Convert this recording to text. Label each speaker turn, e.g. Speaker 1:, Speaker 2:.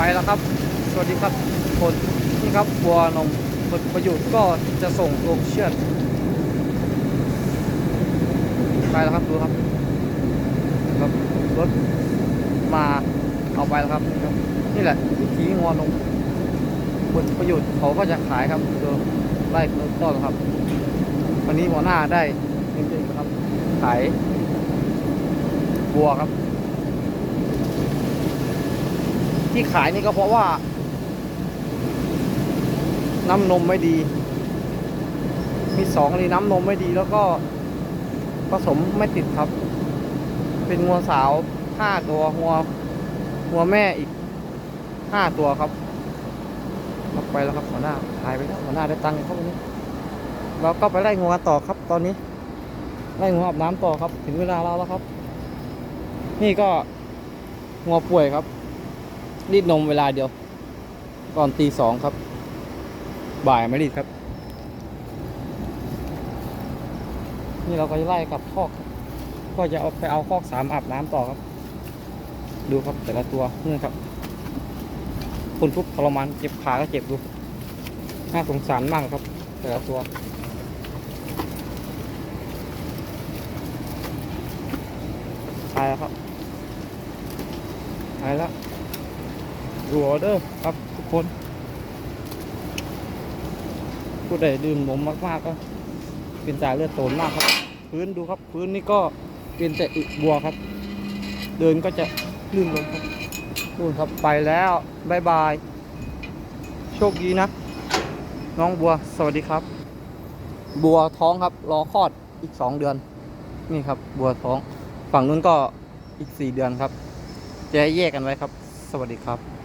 Speaker 1: ไปแล้วครับ สวัสดีครับคนนี่ครับบัวนมผลประโยชน์ก็จะส่งลงเชือดไปแล้วครับดูครับครับรถมาเอาไปแล้วครับ นี่ครับนี่แหละวิธีงอนมผลประโยชน์เขาก็จะขายครับดูไล่ต้นครับ วันนี้หัวหน้าได้เงินเดือนครับ ขายบัวครับ ที่ขายนี่ก็เพราะว่า น้ำนมไม่ดี มีสองเลยน้ำนมไม่ดีแล้วก็ผสมไม่ติดครับ เป็นงัวสาวห้าตัวงัวงัวแม่อีกห้าตัวครับเอาไปแล้วครับหัวหน้าขายไปแล้วหัวหน้าได้ตังค์ครับวันนี้ เราก็ไปไล่งัวต่อครับ ตอนนี้ไล่งัวอาบน้ำต่อครับ ถึงเวลาเราแล้วครับ นี่ก็งัวป่วยครับ รีดนมเวลาเดียวก่อนตีสองครับ บ่ายไม่รีดครับ นี่เราก็จะไล่กับคอก ก็จะเอาไปเอาคอกสามอาบน้ำต่อครับ ดูครับแต่ละตัวนี่ครับคนทุกข์ทรมานเจ็บขาก็เจ็บดูน่าสงสารมากครับ แต่ละตัวตายแล้วครับตายแล้ว รัวเด้อครับทุกคน ผู้ใดดื่มนมมากๆก็เป็นจ่ายเลือดโตนมากครับ พื้นดูครับ พื้นนี่ก็เป็นแต่อึบัวครับ เดินก็จะลื่นลงครับนู่นครับไปแล้วบายบาย โชคดีนะ น้องบัวสวัสดีครับ บัวท้องครับรอคลอดอีกสองเดือน นี่ครับ บัวท้อง ฝั่งนู้นก็อีกสี่เดือนครับ จะแยกกันไว้ครับ สวัสดีครับ